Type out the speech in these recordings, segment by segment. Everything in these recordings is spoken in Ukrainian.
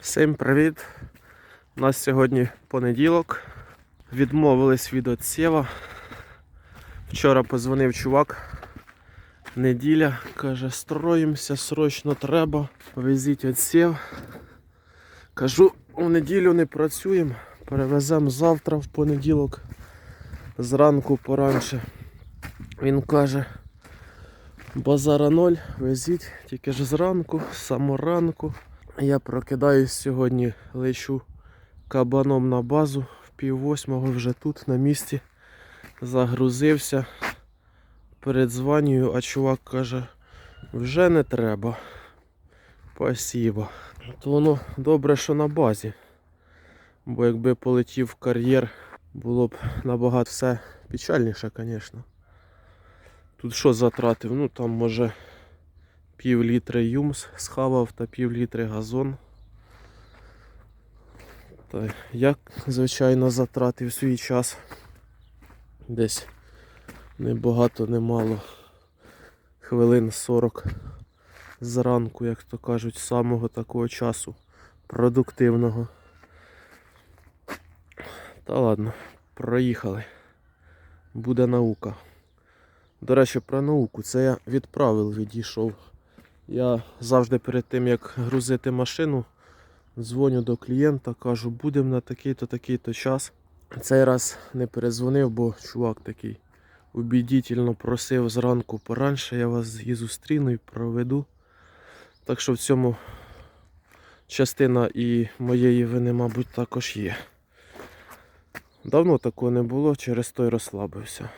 Всім привіт! У нас сьогодні понеділок. Відмовились від отсєва. Вчора позвонив чувак. Неділя. Каже, строїмося, срочно треба. Повезіть отсєв. Кажу, у неділю не працюємо. Перевеземо завтра в понеділок. Зранку поранше. Він каже, базара ноль, везіть тільки ж зранку, з самого ранку. Я прокидаюсь сьогодні, лечу кабаном на базу в пів восьмого вже тут на місці. Загрузився, передзванюю, а чувак каже, вже не треба. Спасибо. То воно добре, що на базі. Бо якби полетів в кар'єр, було б набагато все печальніше, звісно. Тут що затратив? Ну там може пів літри юмс схавав та пів літри газон. Та як, звичайно, затратив свій час. Десь не багато, не. Хвилин 40 зранку, як то кажуть, самого такого часу продуктивного. Та ладно, проїхали. Буде наука. До речі, про науку. Це я від правил відійшов. Я завжди перед тим, як грузити машину, дзвоню до клієнта, кажу, будемо на такий-то такий-то час. Цей раз не перезвонив, бо чувак такий убідітельно просив зранку поранше, я вас і зустріну і проведу. Так що в цьому частина і моєї вини, мабуть, також є. Давно такого не було, через той розслабився.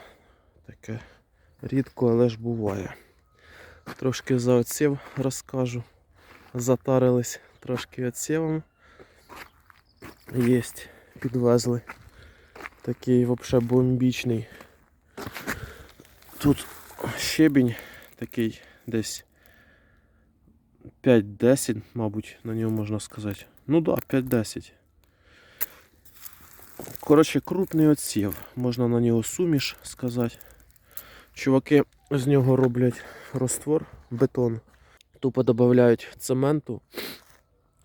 Таке рідко, але ж буває. Трошки за отсів розкажу. Затарились трошки отсівом. Єсть, підвезли. Такий взагалі бомбічний. Тут щебінь такий десь 5-10, мабуть, на ньому можна сказати. Ну так, да, 5-10. Коротше, крупний отсів. Можна на нього суміш сказати. Чуваки з нього роблять роствор, бетон. Тупо додають цементу.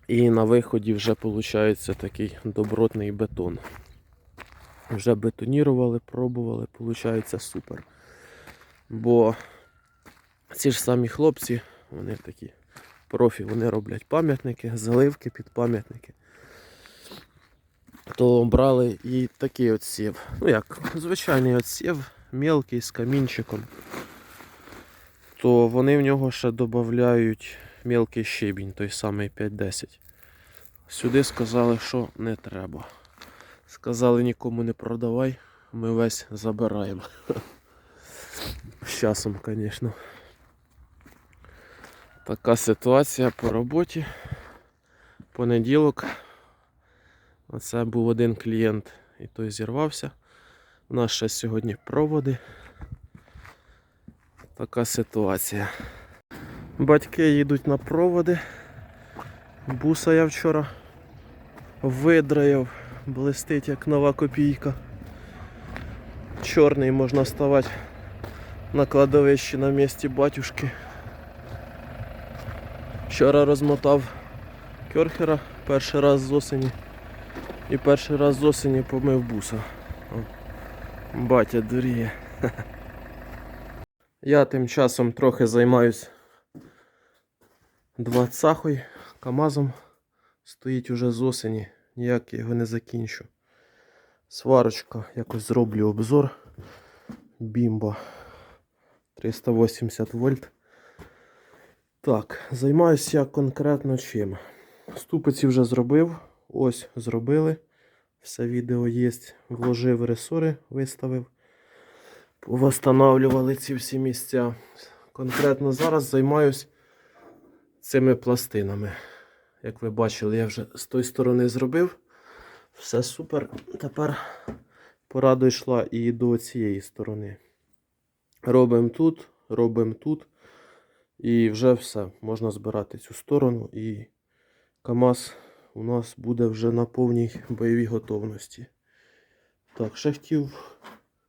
І на виході вже виходить такий добротний бетон. Вже бетонірували, пробували, виходить супер. Бо ці ж самі хлопці, вони такі профі, вони роблять пам'ятники, заливки під пам'ятники. То брали і такий отсів. Ну як, звичайний отсів, мелкий з камінчиком. То вони в нього ще додають мелкий щебінь, той самий 5-10. Сюди сказали, що не треба. Сказали нікому не продавай, ми весь забираємо. З часом, звісно. Така ситуація по роботі. Понеділок. Оце був один клієнт і той зірвався. У нас ще сьогодні проводи. Така ситуація. Батьки їдуть на проводи. Буса я вчора видраїв, блистить як нова копійка. Чорний можна ставати на кладовищі на місці батюшки. Вчора розмотав керхера перший раз з осені. І перший раз з осені помив буса. Батя дуріє. Я тим часом трохи займаюсь двадцахою КАМАЗом. Стоїть уже з осені, ніяк я його не закінчу. Сварочка, якось зроблю обзор. Бімба 380 вольт. Так, займаюся конкретно чим. Ступиці вже зробив. Ось зробили. Все відео є. Вложив ресори, виставив. Повостанавлювали ці всі місця. Конкретно зараз займаюсь цими пластинами. Як ви бачили, я вже з тої сторони зробив. Все супер. Тепер пора дійшла і до цієї сторони. Робимо тут, робимо тут. І вже все. Можна збирати цю сторону. І КАМАЗ у нас буде вже на повній бойовій готовності. Так, ще хотів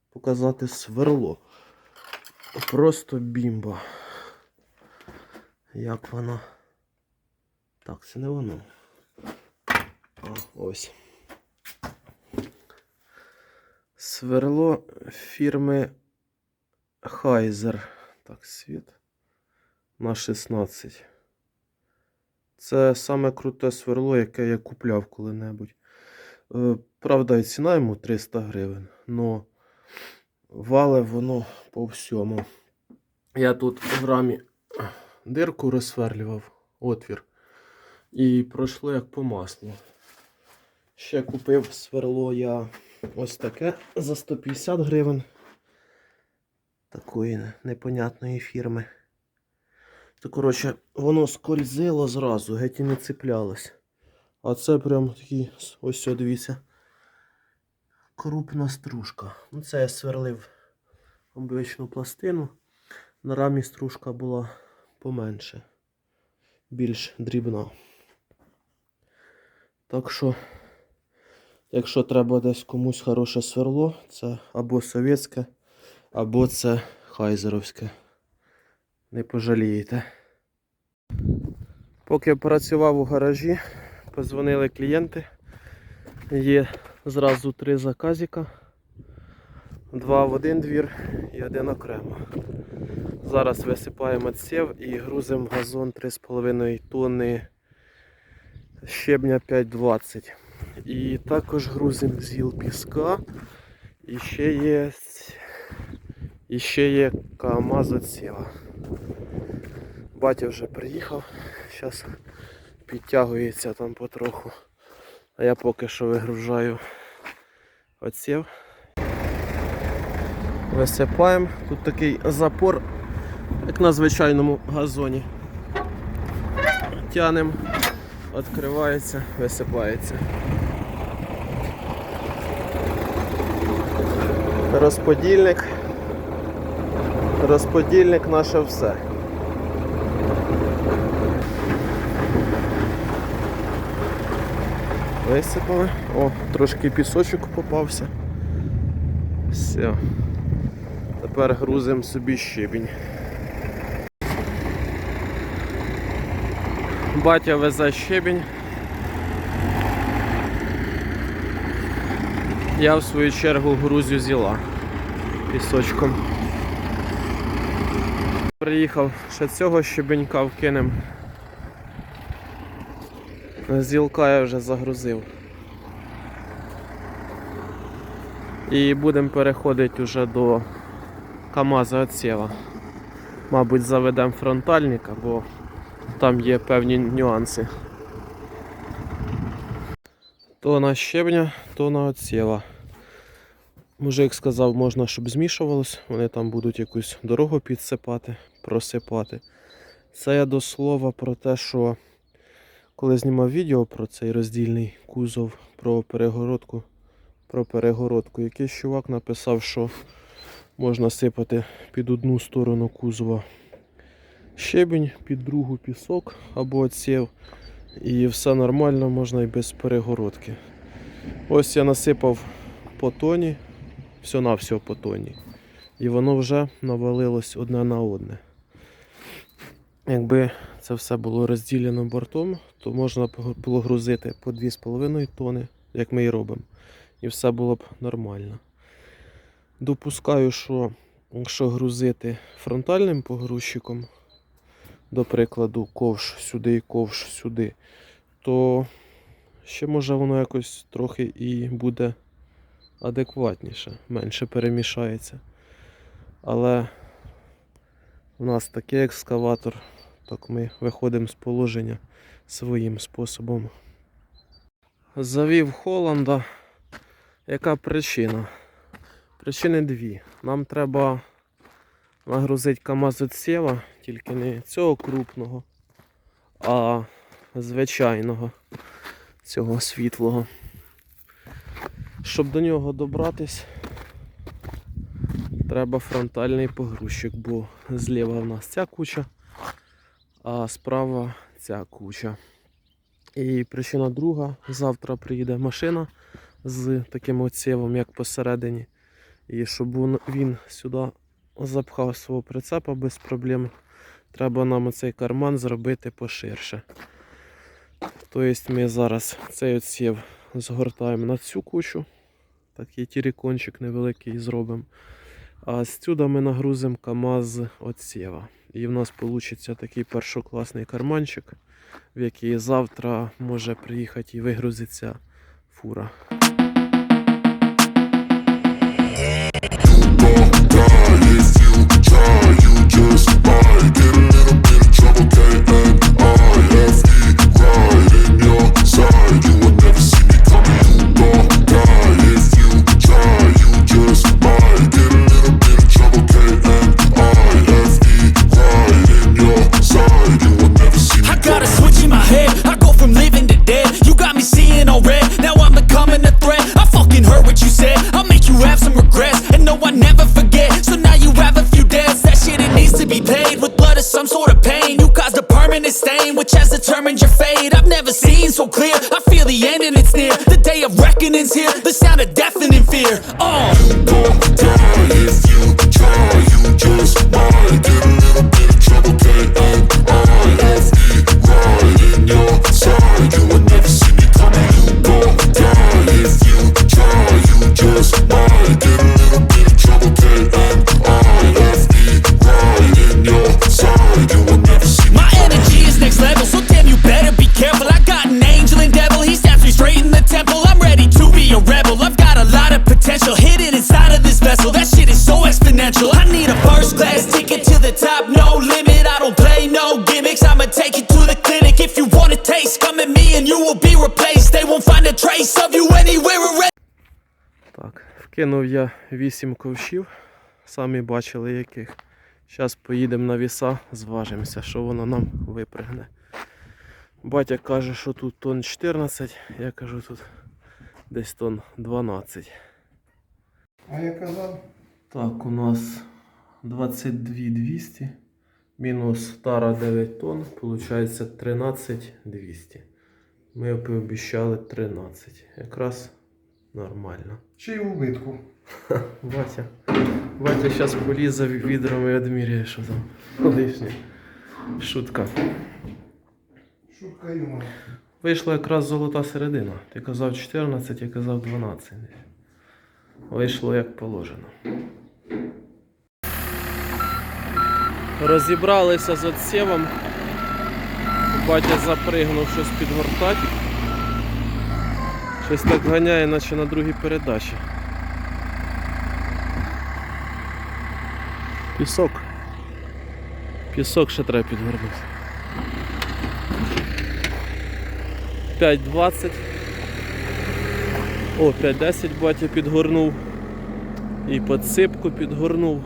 показати сверло. Просто бімба. Як воно. Так, це не воно. А, ось. Сверло фірми Хайзер. Так, світ. На 16. Це саме круте сверло, яке я купляв коли-небудь. Е, Правда, і ціна йому 300 гривень, но вале воно по всьому. Я тут в рамі дирку розсверлював, отвір. І пройшло як по маслу. Ще купив сверло я ось таке за 150 гривень. Такої непонятної фірми. То, коротше, воно скользило зразу, геть і не цеплялось. А це прям такий, ось сьо, дивіться. Крупна стружка. Ну, це я сверлив обичну пластину. На рамі стружка була поменше. Більш дрібна. Так що, якщо треба десь комусь хороше сверло, це або совєтське, або це хайзеровське. Не пожалієте. Поки працював у гаражі, позвонили клієнти. Є зразу три заказіка. Два в один двір і один окремо. Зараз висипаємо відсів і грузимо в газон 3,5 тонни щебня 5,20. І також грузимо зіл піска. І ще є, і ще є КАМАЗ відсіва. Батя вже приїхав, зараз підтягується там потроху. А я поки що вигружаю оців. Висипаємо. Тут такий запор, як на звичайному газоні. Тянемо, відкривається, висипається. Розподільник. Розподільник наше все. Висипали. О, трошки пісочок попався. Все. Тепер грузимо собі щебінь. Батя везе щебінь. Я в свою чергу грузю зіла пісочком. Приїхав ще цього щебенька вкинем. Зілка я вже загрузив. І будемо переходити вже до КАМАЗа отсєва. Мабуть, заведемо фронтальника, бо там є певні нюанси. То на щебня, то на отсєва. Мужик сказав, можна, щоб змішувалось, вони там будуть якусь дорогу підсипати, просипати. Це я до слова про те, що коли знімав відео про цей роздільний кузов, про перегородку, про перегородку, якийсь чувак написав, що можна сипати під одну сторону кузова щебінь, під другу пісок або отсів. І все нормально, можна і без перегородки. Ось я насипав по тоні, все на все по тоні. І воно вже навалилось одне на одне. Якби це все було розділено бортом, то можна було грузити по 2,5 тони, як ми і робимо. І все було б нормально. Допускаю, що якщо грузити фронтальним погрузчиком, до прикладу, ковш сюди і ковш сюди, то ще може воно якось трохи і буде адекватніше, менше перемішається. Але у нас такий екскаватор, так ми виходимо з положення своїм способом. Завів Холланда. Яка причина? Причини дві. Нам треба нагрузити КАМАЗ сєва, тільки не цього крупного, а звичайного цього світлого. Щоб до нього добратись, треба фронтальний погрузчик, бо зліва в нас ця куча, а справа ця куча. І причина друга, завтра приїде машина з таким оцєвом, як посередині. І щоб він- сюди запхав свого прицепа без проблем, треба нам оцей карман зробити поширше. Тобто ми зараз цей оцєв згортаємо на цю кучу. Такий тірікончик невеликий зробимо. А сюди ми нагрузимо КАМАЗ от сєва. І в нас вийде такий першокласний карманчик, в який завтра може приїхати і вигрузиться фура. I in fear. Oh. Так, вкинув я 8 ковшів, самі бачили яких. Зараз поїдемо на віса, зважимося, що воно нам випригне. Батя каже, що тут тонн 14, я кажу тут десь тонн 12. А я казав, Так, у нас 22 200 мінус тара 9 тонн, виходить 13 200. Ми пообіщали 13. Якраз нормально. чи й у витку. Батя. Батя зараз полізе відром і відміряє, що там лишнє. Шутка. Шутка юмор. Вийшла якраз золота середина. Ти казав 14, я казав 12. Вийшло як положено. Розібралися з отсєвом. Батя запригнув щось підгортати. Щось так ганяє, наче на другій передачі. Пісок. Пісок ще треба підгорнути. 5.20. О, 5.10 батя підгорнув. І подсипку підгорнув.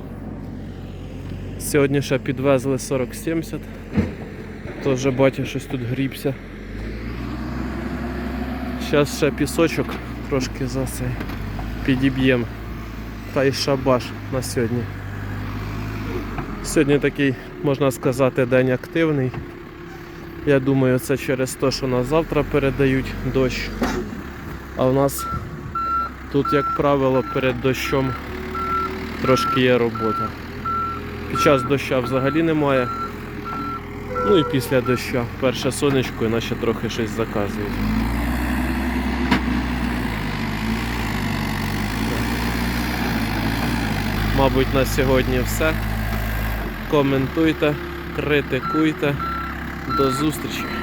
Сьогодні ще підвезли 40-70. Тож батя щось тут грібся. Зараз ще пісочок трошки за цей підіб'ємо. Та й шабаш на сьогодні. Сьогодні такий, можна сказати, день активний. Я думаю, це через те, що нас завтра передають дощ. А в нас тут, як правило, перед дощом трошки є робота. Під час доща взагалі немає. Ну і після доща. Перше сонечко і наші трохи щось заказують. Мабуть, на сьогодні все. Коментуйте, критикуйте. До зустрічі!